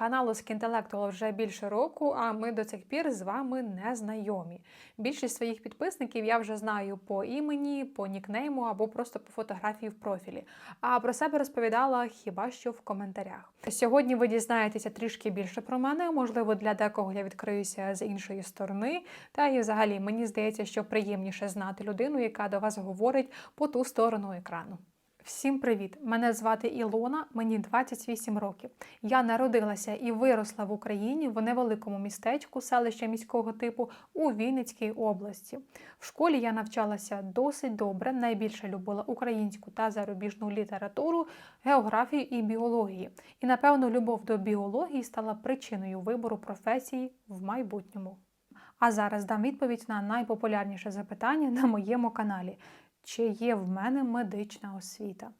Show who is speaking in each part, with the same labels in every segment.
Speaker 1: Каналу Скінтелектуал вже більше року, а ми до цих пір з вами не знайомі. Більшість своїх підписників я вже знаю по імені, по нікнейму або просто по фотографії в профілі. А про себе розповідала хіба що в коментарях. Сьогодні ви дізнаєтеся трішки більше про мене. Можливо, для декого я відкриюся з іншої сторони. Та і взагалі мені здається, що приємніше знати людину, яка до вас говорить по ту сторону екрану. Всім привіт! Мене звати Ілона, мені 28 років. Я народилася і виросла в Україні в невеликому містечку селища міського типу у Вінницькій області. В школі я навчалася досить добре, найбільше любила українську та зарубіжну літературу, географію і біологію. І напевно, любов до біології стала причиною вибору професії в майбутньому. А зараз дам відповідь на найпопулярніше запитання на моєму каналі. Чи є в мене медична освіта?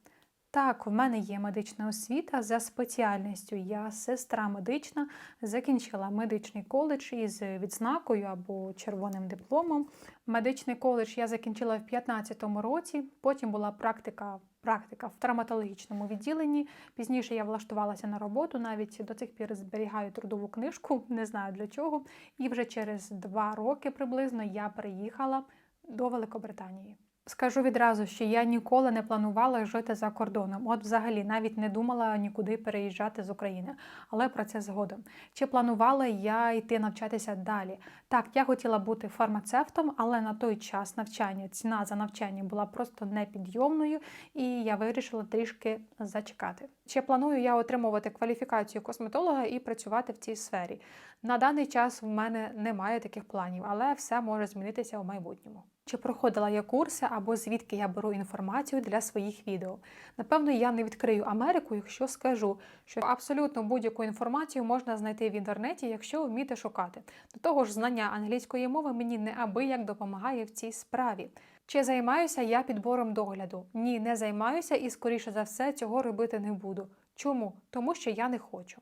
Speaker 1: Так, в мене є медична освіта за спеціальністю. Я сестра медична, закінчила медичний коледж із відзнакою або червоним дипломом. Медичний коледж я закінчила в 2015 році. Потім була практика, практика в травматологічному відділенні. Пізніше я влаштувалася на роботу, навіть до цих пір зберігаю трудову книжку, не знаю для чого. І вже через два роки приблизно я приїхала до Великобританії. Скажу відразу, що я ніколи не планувала жити за кордоном. От, взагалі, навіть не думала нікуди переїжджати з України, але про це згодом. Чи планувала я йти навчатися далі? Так, я хотіла бути фармацевтом, але на той час навчання, ціна за навчання була просто непідйомною, і я вирішила трішки зачекати. Чи планую я отримувати кваліфікацію косметолога і працювати в цій сфері? На даний час в мене немає таких планів, але все може змінитися у майбутньому. Чи проходила я курси або звідки я беру інформацію для своїх відео? Напевно, я не відкрию Америку, якщо скажу, що абсолютно будь-яку інформацію можна знайти в інтернеті, якщо вміти шукати. До того ж, знання англійської мови мені неабияк допомагає в цій справі. Чи займаюся я підбором догляду? Ні, не займаюся і, скоріше за все, цього робити не буду. Чому? Тому що я не хочу.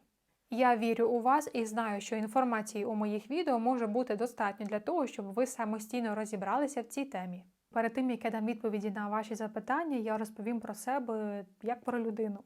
Speaker 1: Я вірю у вас і знаю, що інформації у моїх відео може бути достатньо для того, щоб ви самостійно розібралися в цій темі. Перед тим, як я дам відповіді на ваші запитання, я розповім про себе як про людину.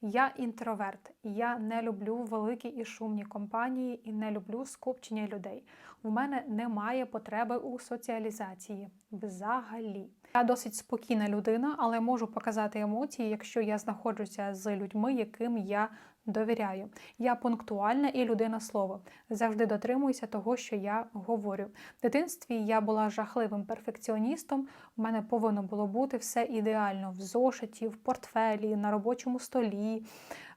Speaker 1: Я інтроверт, я не люблю великі і шумні компанії і не люблю скупчення людей. У мене немає потреби у соціалізації взагалі. Я досить спокійна людина, але можу показати емоції, якщо я знаходжуся з людьми, яким я довіряю. Я пунктуальна і людина слова. Завжди дотримуюся того, що я говорю. В дитинстві я була жахливим перфекціоністом. У мене повинно було бути все ідеально в зошиті, в портфелі, на робочому столі.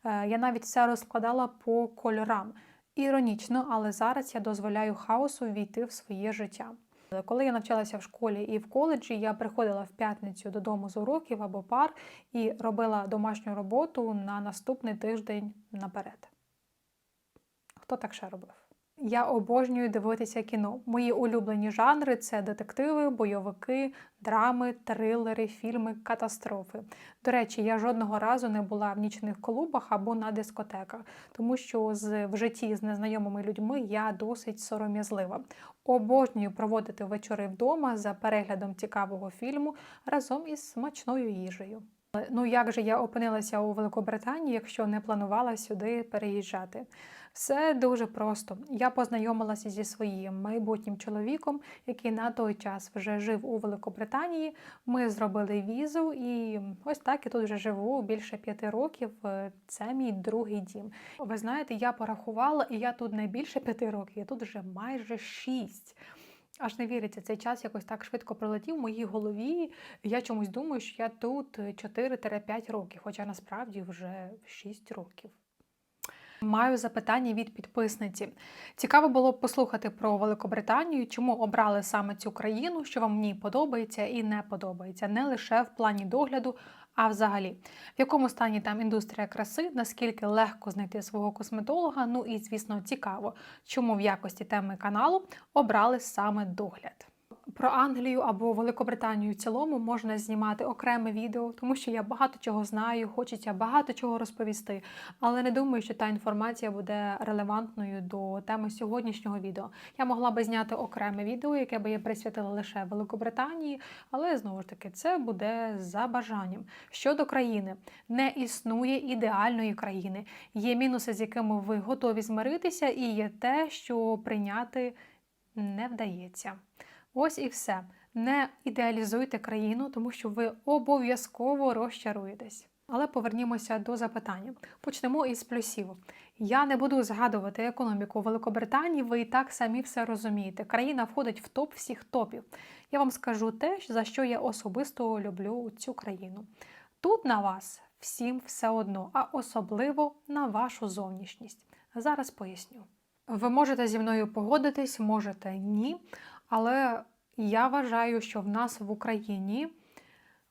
Speaker 1: Е, Я навіть все розкладала по кольорам. Іронічно, але зараз я дозволяю хаосу війти в своє життя. Коли я навчалася в школі і в коледжі, я приходила в п'ятницю додому з уроків або пар і робила домашню роботу на наступний тиждень наперед. Хто так ще робив? Я обожнюю дивитися кіно. Мої улюблені жанри це детективи, бойовики, драми, трилери, фільми, катастрофи. До речі, я жодного разу не була в нічних клубах або на дискотеках, тому що з, в житті з незнайомими людьми я досить сором'язлива. Обожнюю проводити вечори вдома за переглядом цікавого фільму разом із смачною їжею. Ну як же я опинилася у Великобританії, якщо не планувала сюди переїжджати? Все дуже просто. Я познайомилася зі своїм майбутнім чоловіком, який на той час вже жив у Великобританії. Ми зробили візу, і ось так я тут вже живу більше п'яти років. Це мій другий дім. Ви знаєте, я порахувала, і я тут не більше п'яти років, я тут вже майже шість. Аж не віриться, цей час якось так швидко пролетів в моїй голові. Я чомусь думаю, що я тут 4-5 років, хоча насправді вже 6 років. Маю запитання від підписниці. Цікаво було б послухати про Великобританію, чому обрали саме цю країну, що вам в ній подобається і не подобається, не лише в плані догляду, а взагалі, в якому стані там індустрія краси, наскільки легко знайти свого косметолога. Ну і, звісно, цікаво, чому в якості теми каналу обрали саме догляд. Про Англію або Великобританію в цілому можна знімати окреме відео, тому що я багато чого знаю, хочеться багато чого розповісти, але не думаю, що та інформація буде релевантною до теми сьогоднішнього відео. Я могла би зняти окреме відео, яке би я присвятила лише Великобританії, але знову ж таки це буде за бажанням. Щодо країни, не існує ідеальної країни. Є мінуси, з якими ви готові змиритися, і є те, що прийняти не вдається. Ось і все. Не ідеалізуйте країну, тому що ви обов'язково розчаруєтесь. Але повернімося до запитання. Почнемо із плюсів. Я не буду згадувати економіку Великобританії, ви і так самі все розумієте. Країна входить в топ всіх топів. Я вам скажу те, за що я особисто люблю цю країну. Тут на вас всім все одно, а особливо на вашу зовнішність. Зараз поясню. Ви можете зі мною погодитись, можете ні. Але я вважаю, що в нас в Україні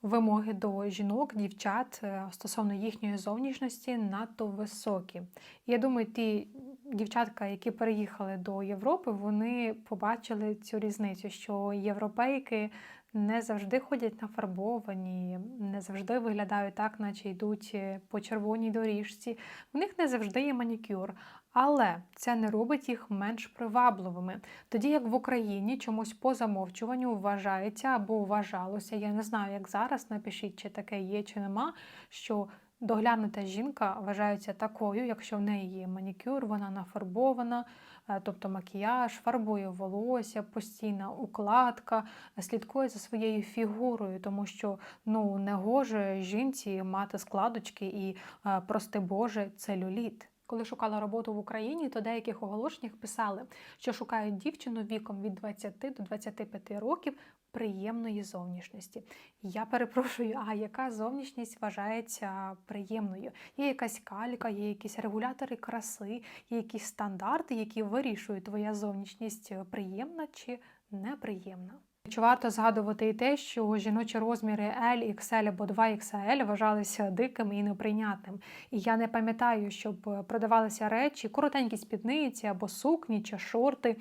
Speaker 1: вимоги до жінок, дівчат е, стосовно їхньої зовнішності надто високі. Я думаю, ті дівчатка, які переїхали до Європи, вони побачили цю різницю, що європейки не завжди ходять нафарбовані, не завжди виглядають так, наче йдуть е, по червоній доріжці. В них не завжди є манікюр. Але це не робить їх менш привабливими. Тоді як в Україні чомусь по замовчуванню вважається або вважалося, я не знаю, як зараз напишіть, чи таке є, чи нема, що доглянута жінка вважається такою, якщо в неї є манікюр, вона нафарбована, е, тобто макіяж, фарбує волосся, постійна укладка, слідкує за своєю фігурою, тому що ну не гоже жінці мати складочки і, е, прости Боже, целюліт. Коли шукала роботу в Україні, то деяких оголошеннях писали, що шукають дівчину віком від 20 до 25 років приємної зовнішності. Я перепрошую, а яка зовнішність вважається приємною? Є якась калька, є якісь регулятори краси, є якісь стандарти, які вирішують, твоя зовнішність приємна чи неприємна. Чи варто згадувати і те, що жіночі розміри L, XL або 2XL вважалися диким і неприйнятним. І я не пам'ятаю, щоб продавалися речі, коротенькі спідниці або сукні чи шорти.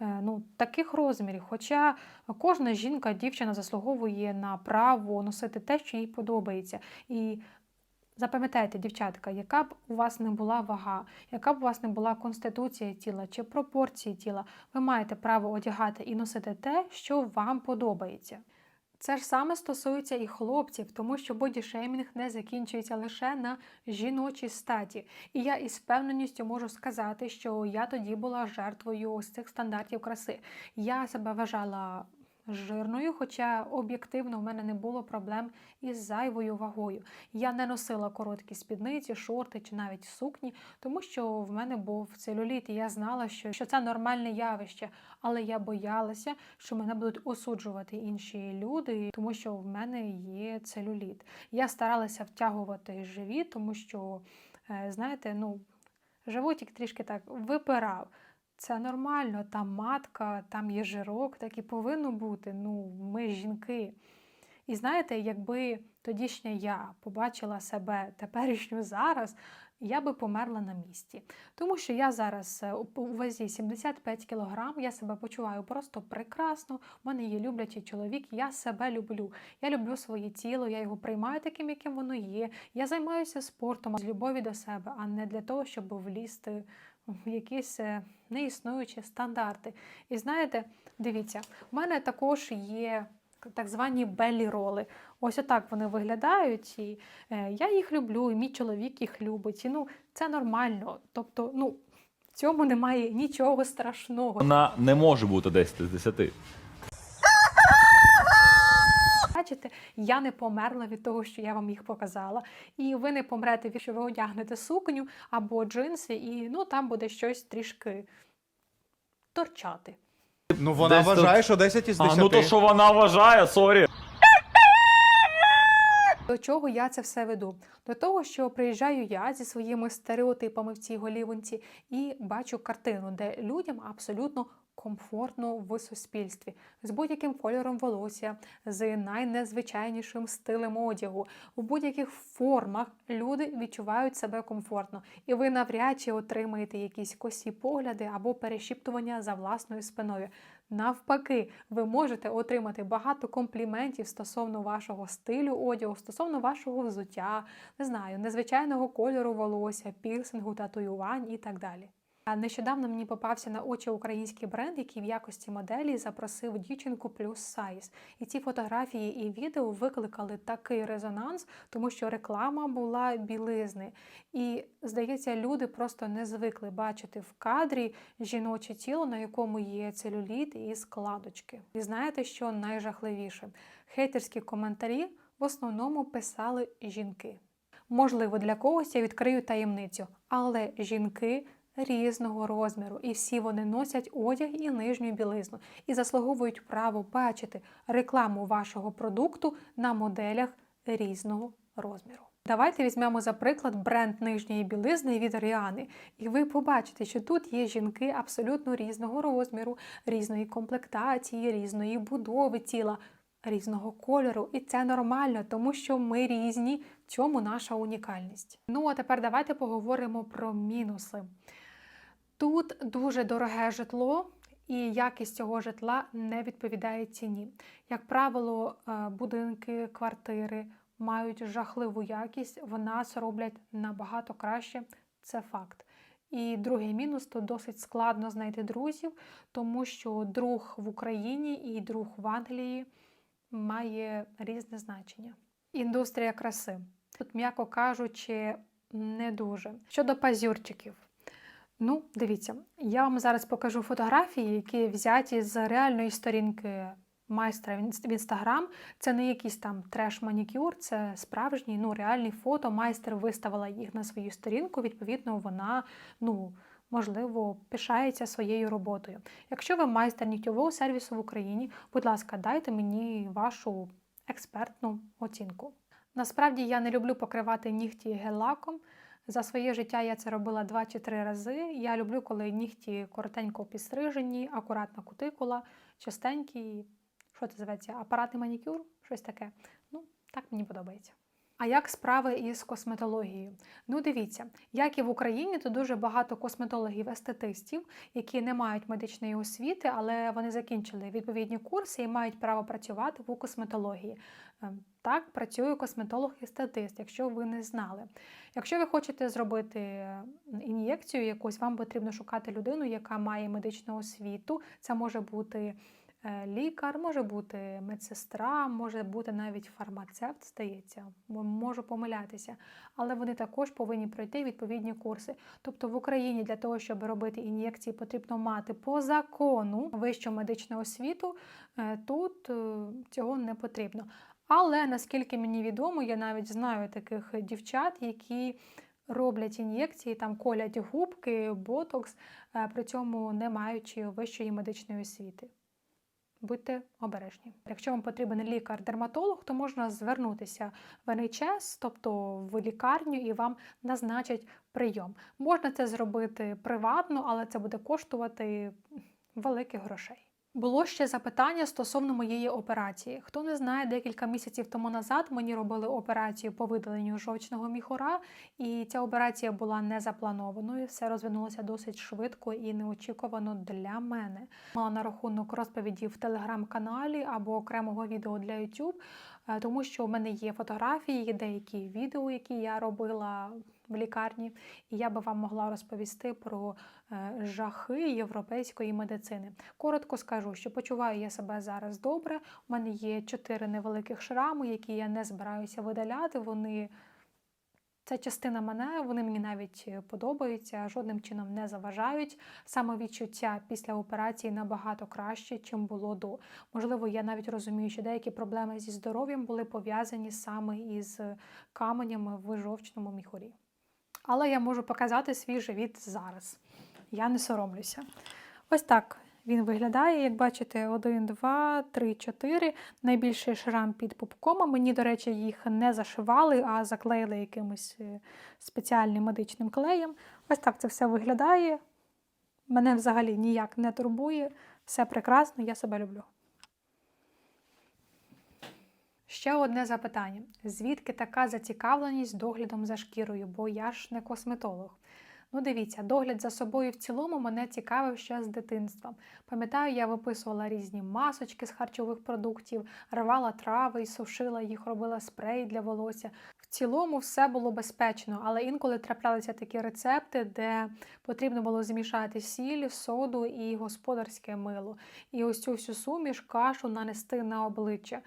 Speaker 1: е, Ну, таких розмірів. Хоча кожна жінка, дівчина заслуговує на право носити те, що їй подобається. І Запам'ятайте, дівчатка, яка б у вас не була вага, яка б у вас не була конституція тіла чи пропорції тіла, ви маєте право одягати і носити те, що вам подобається. Це ж саме стосується і хлопців, тому що бодішеймінг не закінчується лише на жіночій статі. І я із впевненістю можу сказати, що я тоді була жертвою ось цих стандартів краси. Я себе вважала жирною, хоча об'єктивно в мене не було проблем із зайвою вагою. Я не носила короткі спідниці, шорти чи навіть сукні, тому що в мене був целюліт, і я знала, що, що це нормальне явище. Але я боялася, що мене будуть осуджувати інші люди, тому що в мене є целюліт. Я старалася втягувати живіт, тому що, е, знаєте, ну, животик трішки так випирав. Це нормально, там матка, там є жирок, так і повинно бути. Ну, ми жінки. І знаєте, якби тодішня я побачила себе теперішню зараз, я би померла на місці. Тому що я зараз е, у вазі 75 кг, я себе почуваю просто прекрасно. У мене є люблячий чоловік, я себе люблю. Я люблю своє тіло, я його приймаю таким, яким воно є. Я займаюся спортом з любові до себе, а не для того, щоб влізти якісь е, неіснуючі стандарти. І знаєте, дивіться, в мене також є так звані белі роли. Ось отак вони виглядають, і е, я їх люблю, і мій чоловік їх любить. І ну, це нормально. Тобто, ну, в цьому немає нічого страшного.
Speaker 2: Вона не може бути 10 з 10.
Speaker 1: Бачите, я не померла від того, що я вам їх показала. І ви не помрете, якщо ви одягнете сукню або джинси, і ну там буде щось трішки торчати.
Speaker 3: Ну вона
Speaker 2: Десь
Speaker 3: вважає,
Speaker 2: тут-
Speaker 3: що 10 із 10.
Speaker 2: А ну то що вона вважає, сорі.
Speaker 1: До чого я це все веду? До того, що приїжджаю я зі своїми стереотипами в цій голівонці і бачу картину, де людям абсолютно комфортно в суспільстві, з будь-яким кольором волосся, з найнезвичайнішим стилем одягу, в будь-яких формах люди відчувають себе комфортно, і ви навряд чи отримаєте якісь косі погляди або перешіптування за власною спиною. Навпаки, ви можете отримати багато компліментів стосовно вашого стилю одягу, стосовно вашого взуття, не знаю, незвичайного кольору волосся, пірсингу, татуювань і так далі. Нещодавно мені попався на очі український бренд, який в якості моделі запросив дівчинку плюс сайз. І ці фотографії і відео викликали такий резонанс, тому що реклама була білизни. І здається, люди просто не звикли бачити в кадрі жіноче тіло, на якому є целюліт і складочки. І знаєте, що найжахливіше? Хейтерські коментарі в основному писали жінки. Можливо, для когось я відкрию таємницю, але жінки різного розміру, і всі вони носять одяг і нижню білизну і заслуговують право бачити рекламу вашого продукту на моделях різного розміру. Давайте візьмемо за приклад бренд нижньої білизни від Ріани, і ви побачите, що тут є жінки абсолютно різного розміру, різної комплектації, різної будови тіла, різного кольору. І це нормально, тому що ми різні, в цьому наша унікальність. Ну а тепер давайте поговоримо про мінуси. Тут дуже дороге житло, і якість цього житла не відповідає ціні. Як правило, е, будинки, квартири мають жахливу якість, в нас роблять набагато краще, це факт. І другий мінус то досить складно знайти друзів, тому що друг в Україні і друг в Англії має різне значення. Індустрія краси. Тут, м'яко кажучи, не дуже. Щодо пазюрчиків. Ну, дивіться, я вам зараз покажу фотографії, які взяті з реальної сторінки майстра в інстаграм. Це не якийсь там треш-манікюр, це справжній, ну, реальні фото. Майстер виставила їх на свою сторінку. Відповідно, вона, ну, можливо, пишається своєю роботою. Якщо ви майстер нігтєвого сервісу в Україні, будь ласка, дайте мені вашу експертну оцінку. Насправді я не люблю покривати нігті гель-лаком. За своє життя я це робила два чи три рази. Я люблю, коли нігті коротенько підстрижені, акуратна кутикула, чистенькі, що це зветься, апаратний манікюр, щось таке. Ну, так мені подобається. А як справи із косметологією? Ну, дивіться, як і в Україні, то дуже багато косметологів-естетистів, які не мають медичної освіти, але вони закінчили відповідні курси і мають право працювати в косметології. Ем, Так, працює косметолог-естетист, якщо ви не знали. Якщо ви хочете зробити е, ін'єкцію якусь, вам потрібно шукати людину, яка має медичну освіту. Це може бути е, лікар, може бути медсестра, може бути навіть фармацевт, здається, можу помилятися. Але вони також повинні пройти відповідні курси. Тобто в Україні для того, щоб робити ін'єкції, потрібно мати по закону вищу медичну освіту. Е, Тут е, цього не потрібно. Але наскільки мені відомо, я навіть знаю таких дівчат, які роблять ін'єкції, там колять губки, ботокс, е, при цьому не маючи вищої медичної освіти. Будьте обережні. Якщо вам потрібен лікар-дерматолог, то можна звернутися в НХС, тобто в лікарню, і вам назначать прийом. Можна це зробити приватно, але це буде коштувати великих грошей. Було ще запитання стосовно моєї операції. Хто не знає, декілька місяців тому назад мені робили операцію по видаленню жовчного міхура, і ця операція була не запланованою. Все розвинулося досить швидко і неочікувано для мене. Мала на рахунок розповіді в телеграм-каналі або окремого відео для YouTube, тому що в мене є фотографії, деякі відео, які я робила в лікарні, і я би вам могла розповісти про е, жахи європейської медицини. Коротко скажу, що почуваю я себе зараз добре. У мене є чотири невеликих шрами, які я не збираюся видаляти. Вони це частина мене, вони мені навіть е, подобаються, жодним чином не заважають. Самовідчуття після операції набагато краще, чим було до. Можливо, я навіть розумію, що деякі проблеми зі здоров'ям були пов'язані саме із каменями в жовчному міхурі. Але я можу показати свій живіт зараз. Я не соромлюся. Ось так він виглядає, як бачите, 1, 2, 3, 4. Найбільший шрам під пупком. Мені, до речі, їх не зашивали, а заклеїли якимось е, спеціальним медичним клеєм. Ось так це все виглядає. Мене взагалі ніяк не турбує. Все прекрасно, я себе люблю. Ще одне запитання: звідки така зацікавленість доглядом за шкірою? Бо я ж не косметолог. Ну, дивіться, догляд за собою в цілому мене цікавив ще з дитинства. Пам'ятаю, я виписувала різні масочки з харчових продуктів, рвала трави і сушила їх, робила спрей для волосся. В цілому все було безпечно, але інколи траплялися такі рецепти, де потрібно було змішати сіль, соду і господарське мило. І ось цю всю суміш кашу нанести на обличчя.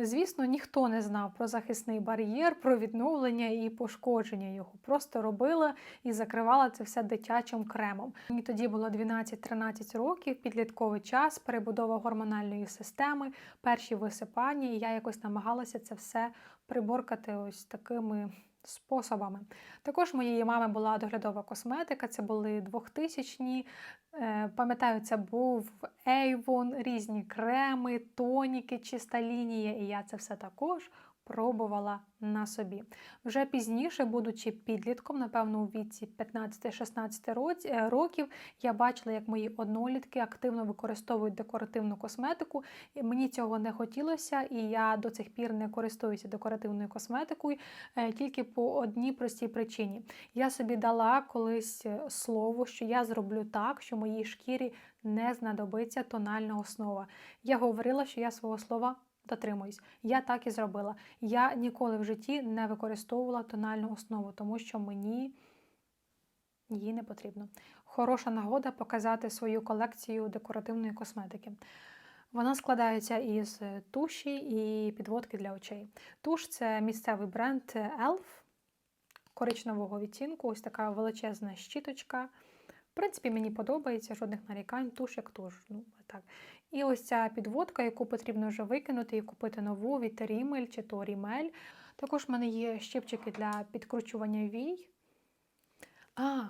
Speaker 1: Звісно, ніхто не знав про захисний бар'єр, про відновлення і пошкодження його. Просто робила і закривала це все дитячим кремом. Мені тоді було 12-13 років, підлітковий час, перебудова гормональної системи, перші висипання, і я якось намагалася це все приборкати ось такими способами. Також моєї мами була доглядова косметика, це були 2000-ні. Е, Пам'ятаю, це був Avon, різні креми, тоніки, чиста лінія, і я це все також пробувала на собі. Вже пізніше, будучи підлітком, напевно, у віці 15-16 е, років, я бачила, як мої однолітки активно використовують декоративну косметику. Мені цього не хотілося, і я до цих пір не користуюся декоративною косметикою е, тільки по одній простій причині. Я собі дала колись е, слово, що я зроблю так, що моїй шкірі не знадобиться тональна основа. Я говорила, що я свого слова дотримуюсь. Я так і зробила. Я ніколи в житті не використовувала тональну основу, тому що мені її не потрібно. Хороша нагода показати свою колекцію декоративної косметики. Вона складається із туші і підводки для очей. Туш це місцевий бренд Elf коричневого відтінку, ось така величезна щіточка. Принципі, мені подобається жодних нарікань, туш як туш. Ну, так. І ось ця підводка, яку потрібно вже викинути і купити нову від Рімель чи то Рімель. Також в мене є щипчики для підкручування вій. А,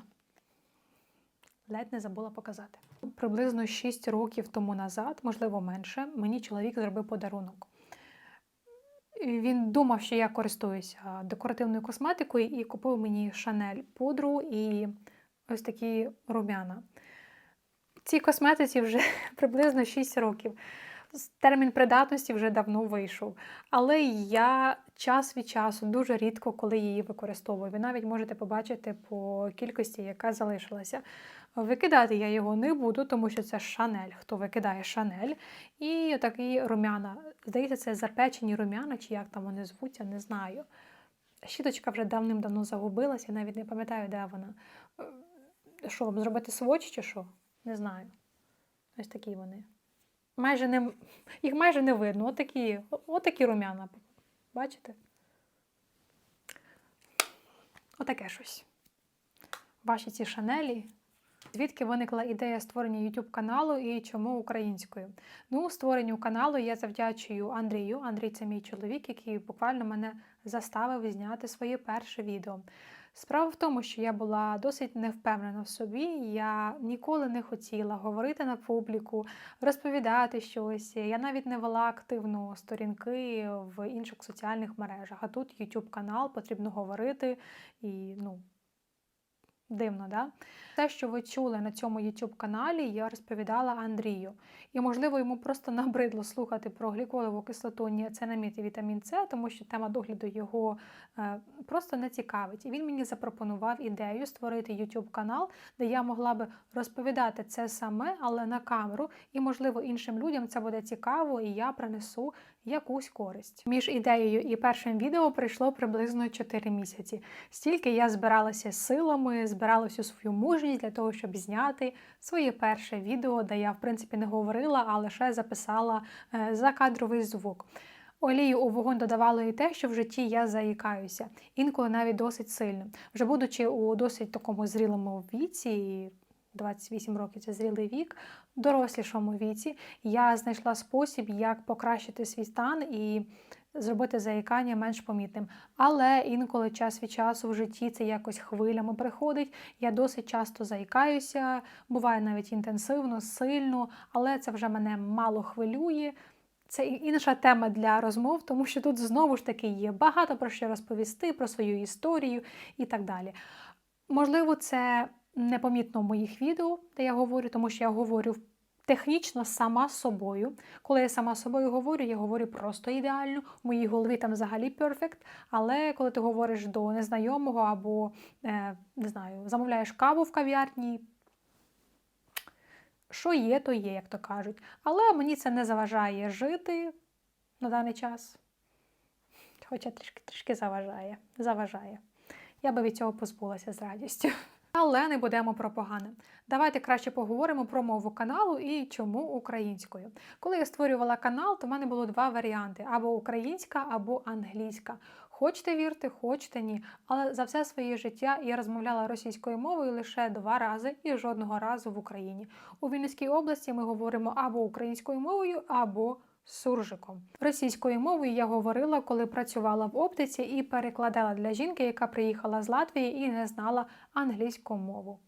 Speaker 1: ледь не забула показати. Приблизно 6 років тому назад, можливо менше, мені чоловік зробив подарунок. Він думав, що я користуюся декоративною косметикою і купив мені Шанель пудру і ось такі рум'яна. Цій косметиці вже приблизно 6 років. Термін придатності вже давно вийшов. Але я час від часу дуже рідко коли її використовую. Ви навіть можете побачити по кількості, яка залишилася. Викидати я його не буду, тому що це шанель. Хто викидає шанель. І такі рум'яна. Здається, це запечені рум'яна, чи як там вони звуться, не знаю. Щіточка вже давним-давно загубилася, я навіть не пам'ятаю, де вона. Що, вам зробити сводч чи що? Не знаю. Ось такі вони. Майже не, їх майже не видно. Отакі, отакі рум'яна. Бачите? Отаке щось. Ваші ці шанелі. Звідки виникла ідея створення YouTube каналу і чому українською? Ну, створенню каналу я завдячую Андрію. Андрій це мій чоловік, який буквально мене заставив зняти своє перше відео. Справа в тому, що я була досить невпевнена в собі. Я ніколи не хотіла говорити на публіку, розповідати щось. Я навіть не вела активно сторінки в інших соціальних мережах. А тут YouTube канал, потрібно говорити і ну. Дивно, да? Те, що ви чули на цьому YouTube каналі, я розповідала Андрію. І, можливо, йому просто набридло слухати про гліколову кислоту, ніацинамід і вітамін С, тому що тема догляду його е, просто не цікавить. І він мені запропонував ідею створити YouTube канал, де я могла би розповідати це саме, але на камеру. І, можливо, іншим людям це буде цікаво, і я принесу якусь користь. Між ідеєю і першим відео пройшло приблизно 4 місяці. Стільки я збиралася силами, збирала всю свою мужність для того, щоб зняти своє перше відео, де я, в принципі, не говорила, а лише записала е, закадровий звук. Олію у вогонь додавало і те, що в житті я заїкаюся, інколи навіть досить сильно. Вже будучи у досить такому зрілому віці, 28 років це зрілий вік, в дорослішому віці, я знайшла спосіб, як покращити свій стан і зробити заїкання менш помітним. Але інколи час від часу в житті це якось хвилями приходить. Я досить часто заїкаюся, буває навіть інтенсивно, сильно, але це вже мене мало хвилює. Це інша тема для розмов, тому що тут знову ж таки є багато про що розповісти, про свою історію і так далі. Можливо, це непомітно в моїх відео, де я говорю, тому що я говорю Технічно сама собою. Коли я сама собою говорю, я говорю просто ідеально. В моїй голові там взагалі перфект. Але коли ти говориш до незнайомого або е, не знаю, замовляєш каву в кав'ярні, що є, то є, як то кажуть. Але мені це не заважає жити на даний час. Хоча трішки трішки заважає. заважає. Я би від цього позбулася з радістю. Але не будемо про погане. Давайте краще поговоримо про мову каналу і чому українською. Коли я створювала канал, то в мене було два варіанти: або українська, або англійська. Хочете вірте, хочете ні. Але за все своє життя я розмовляла російською мовою лише два рази і жодного разу в Україні. У Вінницькій області ми говоримо або українською мовою, або суржиком. Російською мовою я говорила, коли працювала в оптиці і перекладала для жінки, яка приїхала з Латвії і не знала англійську мову.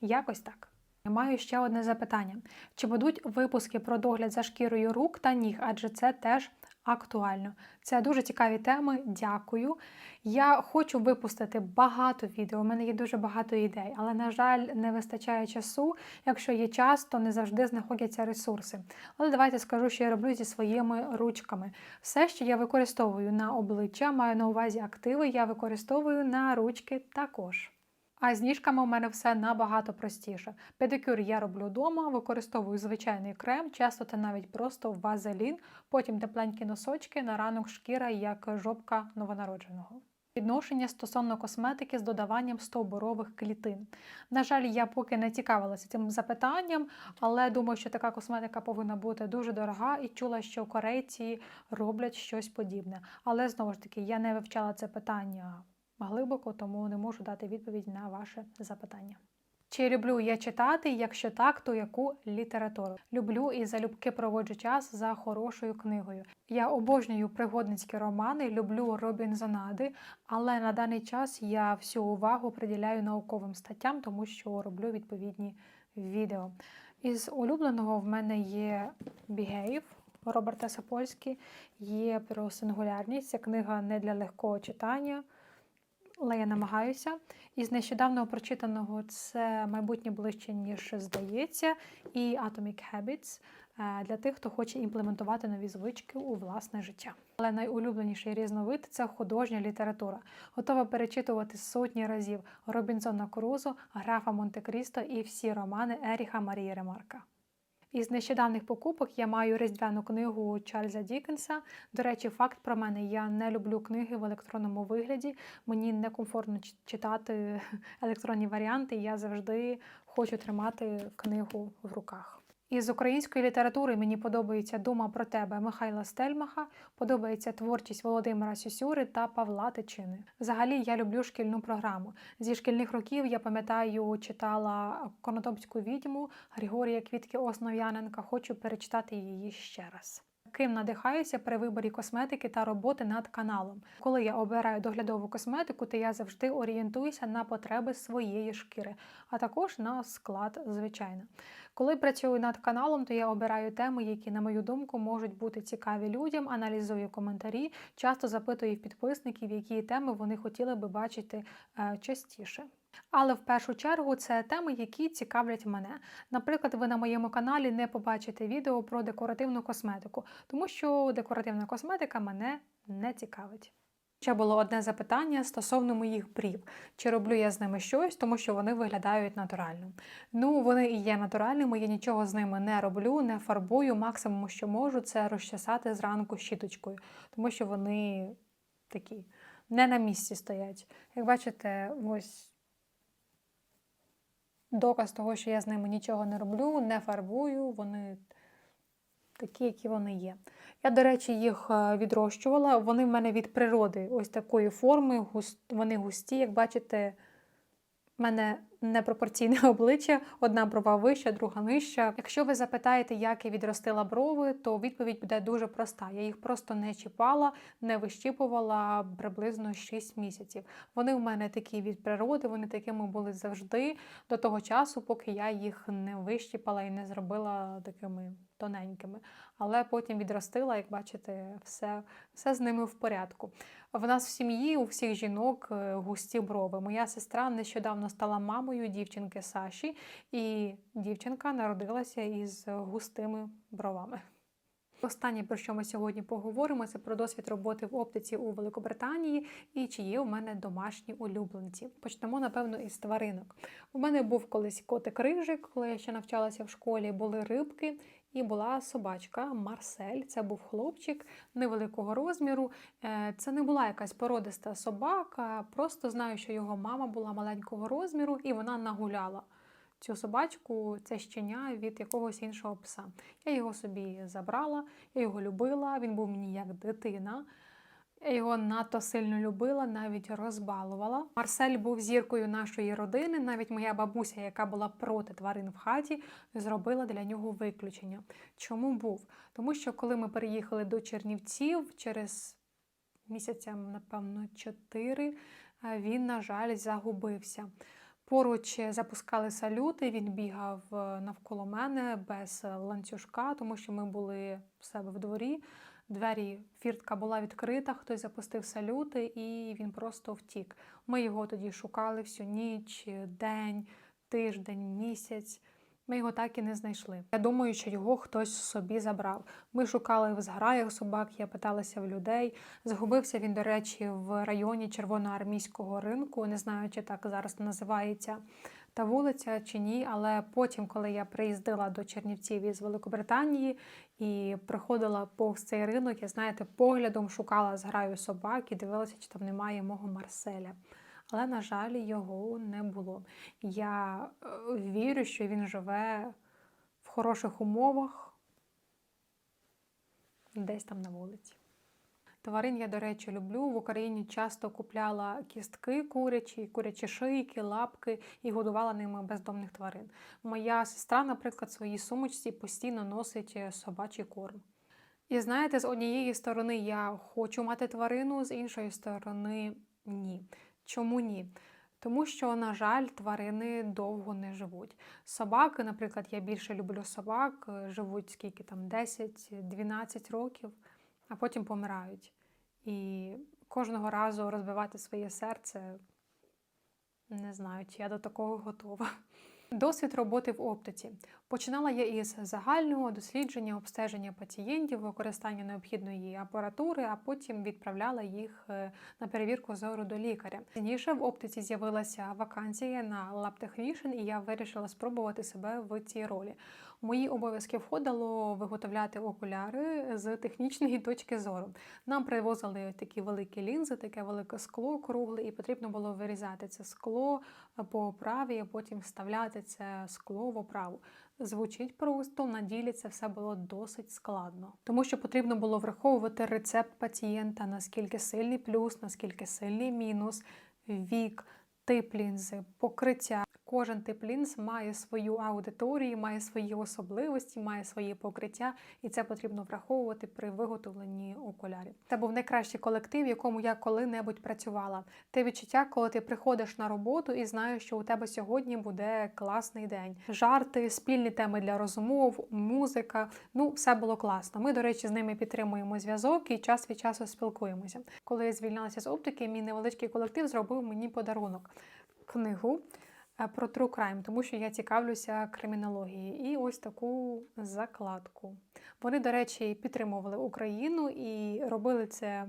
Speaker 1: Якось так. Я Маю ще одне запитання: чи будуть випуски про догляд за шкірою рук та ніг? Адже це теж актуально. Це дуже цікаві теми. Дякую. Я хочу випустити багато відео. У мене є дуже багато ідей, але, на жаль, не вистачає часу. Якщо є час, то не завжди знаходяться ресурси. Але давайте скажу, що я роблю зі своїми ручками. Все, що я використовую на обличчя, маю на увазі активи, я використовую на ручки також. А з ніжками у мене все набагато простіше. Педикюр я роблю вдома, використовую звичайний крем, часто це навіть просто вазелін, потім тепленькі носочки, на ранок шкіра як жопка новонародженого. Відношення стосовно косметики з додаванням стовбурових клітин. На жаль, я поки не цікавилася цим запитанням, але думаю, що така косметика повинна бути дуже дорога і чула, що корейці роблять щось подібне. Але знову ж таки, я не вивчала це питання глибоко, тому не можу дати відповідь на ваше запитання. Чи люблю я читати? Якщо так, то яку літературу? Люблю і залюбки проводжу час за хорошою книгою. Я обожнюю пригодницькі романи, люблю Робінзонади, але на даний час я всю увагу приділяю науковим статтям, тому що роблю відповідні відео. Із улюбленого в мене є Behave Роберта Сапольський, є про сингулярність. Ця книга не для легкого читання але я намагаюся. Із нещодавно прочитаного це майбутнє ближче, ніж здається, і Atomic Habits е, для тих, хто хоче імплементувати нові звички у власне життя. Але найулюбленіший різновид це художня література. Готова перечитувати сотні разів Робінзона Крузо, графа Монте-Крісто і всі романи Еріха Марії Ремарка. Із нещодавних покупок я маю різдвяну книгу Чарльза Дікенса. До речі, факт про мене: я не люблю книги в електронному вигляді. Мені некомфортно читати електронні варіанти. Я завжди хочу тримати книгу в руках. Із української літератури мені подобається Дума про тебе Михайла Стельмаха, подобається творчість Володимира Сюсюри та Павла Тичини. Взагалі я люблю шкільну програму. Зі шкільних років я пам'ятаю, читала Конотопську відьму Григорія Квітки Основ'яненка. Хочу перечитати її ще раз. Ким надихаюся при виборі косметики та роботи над каналом. Коли я обираю доглядову косметику, то я завжди орієнтуюся на потреби своєї шкіри, а також на склад, звичайно. Коли працюю над каналом, то я обираю теми, які, на мою думку, можуть бути цікаві людям, аналізую коментарі, часто запитую в підписників, які теми вони хотіли би бачити е, частіше. Але в першу чергу це теми, які цікавлять мене. Наприклад, ви на моєму каналі не побачите відео про декоративну косметику, тому що декоративна косметика мене не цікавить. Ще було одне запитання стосовно моїх брів. Чи роблю я з ними щось, тому що вони виглядають натурально. Ну, вони і є натуральними, я нічого з ними не роблю, не фарбую. Максимум, що можу, це розчесати зранку щіточкою, тому що вони такі не на місці стоять. Як бачите, ось доказ того, що я з ними нічого не роблю, не фарбую, вони такі, які вони є. Я, до речі, їх е, відрощувала. Вони в мене від природи ось такої форми, вони густі, як бачите, в мене непропорційне обличчя, одна брова вища, друга нижча. Якщо ви запитаєте, як я відростила брови, то відповідь буде дуже проста. Я їх просто не чіпала, не вищіпувала приблизно 6 місяців. Вони в мене такі від природи, вони такими були завжди до того часу, поки я їх не вищіпала і не зробила такими тоненькими. Але потім відростила, як бачите, все, все з ними в порядку. В нас в сім'ї у всіх жінок е, густі брови. Моя сестра нещодавно стала мамою. дівчинки Саші, і дівчинка народилася із густими бровами. Останнє, про що ми сьогодні поговоримо, це про досвід роботи в оптиці у Великобританії і чи є у мене домашні улюбленці. Почнемо, напевно, із тваринок. У мене був колись котик рижик, коли я ще навчалася в школі, були рибки, і була собачка Марсель. Це був хлопчик невеликого розміру. Е, Це не була якась породиста собака, просто знаю, що його мама була маленького розміру і вона нагуляла цю собачку, це щеня від якогось іншого пса. Я його собі забрала, я його любила, він був мені як дитина. Я його надто сильно любила, навіть розбалувала. Марсель був зіркою нашої родини. Навіть моя бабуся, яка була проти тварин в хаті, зробила для нього виключення. Чому був? Тому що коли ми переїхали до Чернівців через місяця, напевно, чотири, е, він, на жаль, загубився. Поруч запускали салюти, він бігав е, навколо мене без ланцюжка, тому що ми були в себе в дворі. Двері фіртка була відкрита, хтось запустив салюти, і він просто втік. Ми його тоді шукали всю ніч, день, тиждень, місяць. Ми його так і не знайшли. Я думаю, що його хтось собі забрав. Ми шукали в зграях собак, я питалася в людей. Загубився він, до речі, в районі Червоноармійського ринку. Не знаю, чи так зараз називається та вулиця чи ні. Але потім, коли я приїздила до Чернівців із Великобританії і приходила повз цей ринок, я знаєте, поглядом шукала зграю собак і дивилася, чи там немає мого Марселя. Але, на жаль, його не було. Я е, вірю, що він живе в хороших умовах десь там на вулиці. Тварин я, до речі, люблю. В Україні часто купляла кістки курячі, курячі шийки, лапки і годувала ними бездомних тварин. Моя сестра, наприклад, в своїй сумочці постійно носить е, собачий корм. І знаєте, з однієї сторони я хочу мати тварину, з іншої сторони ні. Чому ні? Тому що, на жаль, тварини довго не живуть. Собаки, наприклад, я більше люблю собак, е, живуть скільки там 10-12 років, а потім помирають. І кожного разу розбивати своє серце не знаю, чи я до такого готова. Досвід роботи в оптиці. Починала я із загального дослідження, обстеження пацієнтів, використання необхідної апаратури, а потім відправляла їх е, на перевірку зору до лікаря. Пізніше в оптиці з'явилася вакансія на лабтехнішн, і я вирішила спробувати себе в цій ролі. В мої обов'язки входило виготовляти окуляри з технічної точки зору. Нам привозили такі великі лінзи, таке велике скло кругле, і потрібно було вирізати це скло по оправі, а потім вставляти це скло в оправу. Звучить просто, на ділі це все було досить складно, тому що потрібно було враховувати рецепт пацієнта, наскільки сильний плюс, наскільки сильний мінус, вік, тип лінзи, покриття. Кожен тип лінз має свою аудиторію, має свої особливості, має своє покриття, і це потрібно враховувати при виготовленні окулярів. Це був найкращий колектив, в якому я коли-небудь працювала. Те відчуття, коли ти приходиш на роботу і знаєш, що у тебе сьогодні буде класний день. Жарти, спільні теми для розмов, музика. Ну, все було класно. Ми, до речі, з ними підтримуємо зв'язок і час від часу спілкуємося. Коли я звільнялася з оптики, мій невеличкий колектив зробив мені подарунок книгу про True Crime, тому що я цікавлюся кримінологією. І ось таку закладку. Вони, до речі, підтримували Україну і робили це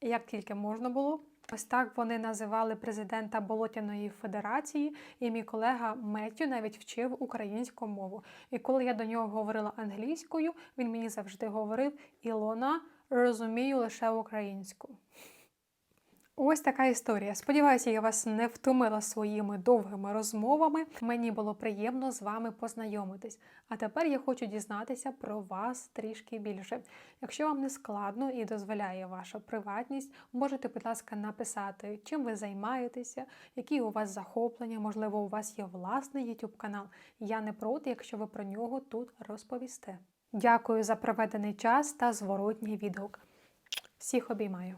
Speaker 1: як тільки можна було. Ось так вони називали президента Болотяної Федерації, і мій колега Меттю навіть вчив українську мову. І коли я до нього говорила англійською, він мені завжди говорив: Ілона, розумію лише українську. Ось така історія. Сподіваюся, я вас не втомила своїми довгими розмовами. Мені було приємно з вами познайомитись. А тепер я хочу дізнатися про вас трішки більше. Якщо вам не складно і дозволяє ваша приватність, можете, будь ласка, написати, чим ви займаєтеся, які у вас захоплення, можливо, у вас є власний YouTube канал. Я не проти, якщо ви про нього тут розповісте. Дякую за проведений час та зворотній відгук. Всіх обіймаю.